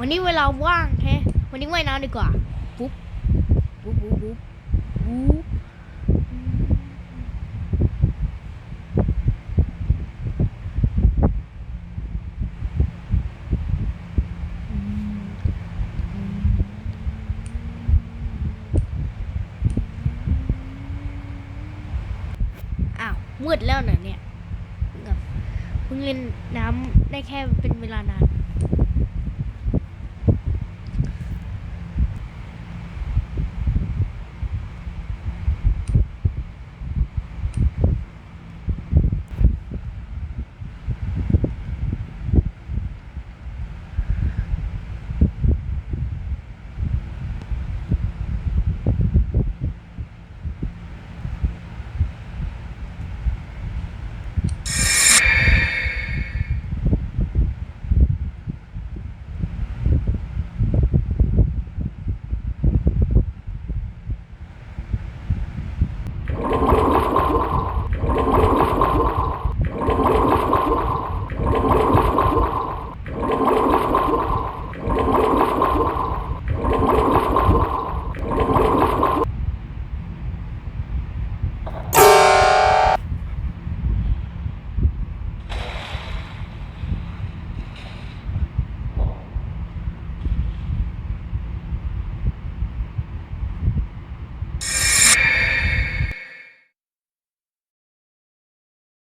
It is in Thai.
วันนี้เวลาว่างแค่วัน้ำดีกว่าปุ๊บปุ๊บปุ๊บปุ๊บปุ๊บอ้าวมืดแล้วเนี่ยเนี่ยเพิ่งเล่นน้ำได้แค่เป็นเวลานาน